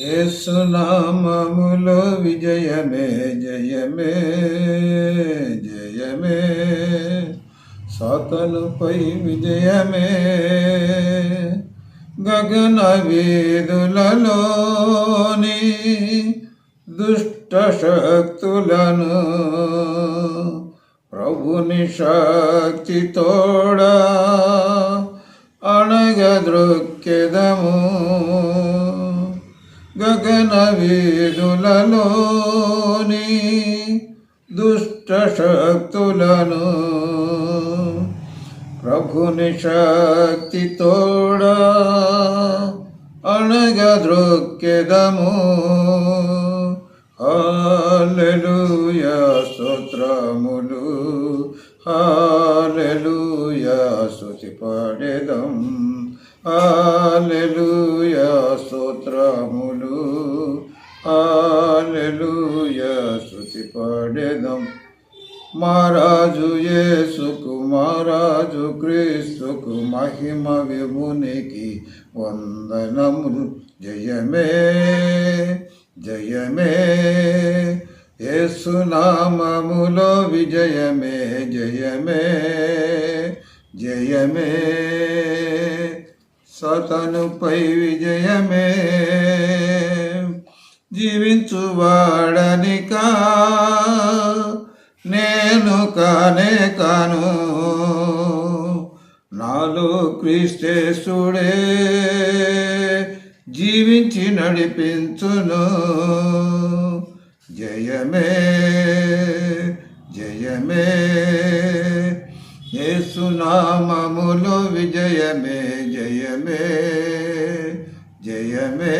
యేసునామములో విజయమే జయమే జయమే. సాతనుపై విజయమే. గగన వీధులలోని దుష్ట శక్తులను ప్రభుని శక్తి తోడా అణగద్రొక్కెదము గగన వీధులలోని దుష్ట శక్తులను ప్రభుని శక్తి తోడా అణగద్రొక్కెదము హాలెలూయా స్తోత్రములు హాలెలూయా స్తుతి పాడేదం హాలెలూయా స్తోత్రములు హాలెలూయా స్తుతి పాడేదం. మహారాజు యేసుకు మహారాజు క్రీస్తుకు మహిమ విమునికి వందనములు. జయమే జయమే యేసునామములో విజయమే జయమే జయమే. సతనుపై విజయమే. జీవించువాడనికా నేను కానే కాను. నాలో క్రీస్తేశుడే జీవించి నడిపించును. జయమే జయమే యేసునామములో విజయమే జయమే జయమే.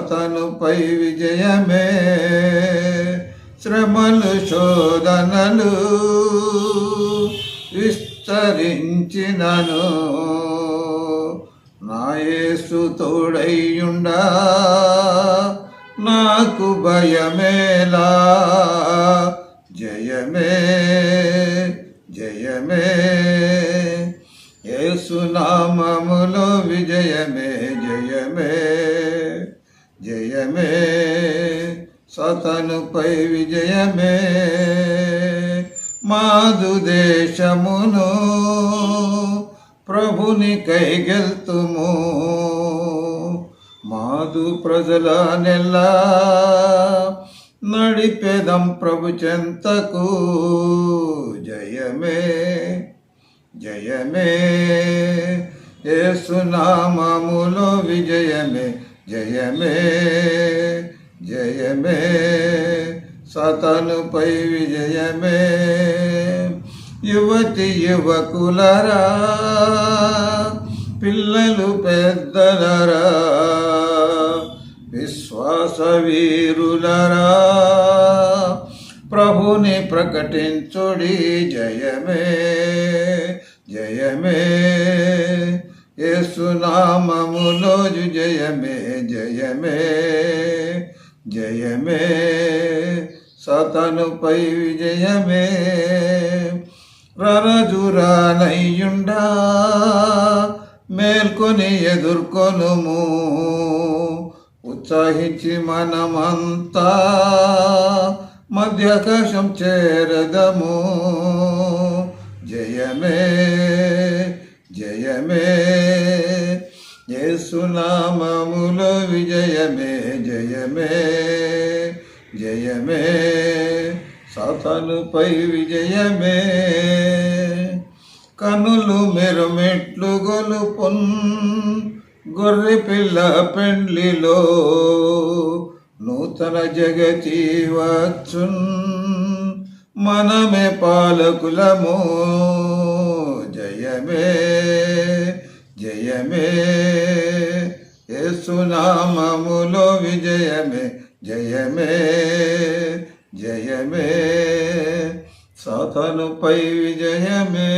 సతనుపై విజయమే. శ్రమలు శోధనలు విస్తరించినను. నాయసు తోడయ్యుండా నాకు భయమేలా. జయమే జయమే. యేసునామములో విజయమే జయమే. జయమే సతనుపై విజయమే. మాదు దేశమును ప్రభుని కైగెల్తుము మాదు ప్రజల నెల్లా నడిపేదం ప్రభు చెంతకు. జయమే జయమే యేసునామములో విజయమే. జయమే జయమే సతనుపై విజయమే. యువతి యువకులరా పిల్లలు పెద్దలరా విశ్వాస వీరులరా. ప్రభుని ప్రకటించుడి జయమే జయమే. యేసునామములో జయమే జయమే జయమే. సతనుపై విజయమే. రరజురాలయ్యుండా మేల్కొని ఎదుర్కొనుము. ఉత్సాహించి మనమంతా మధ్యాకాశం చేరదము. జయమే జయమే. యేసునామములో విజయమే జయమే జయమే. సాతానుపై విజయమే. కనులు మెరుమెట్లు గొలుపున్ గొర్రె పిల్ల పెండ్లిలో నూతన జగతి వచ్చున్. మనమే పాలకులము జయమే జయమే. యేసునామములో విజయమే జయమే జయమే. సాతనుపై విజయమే.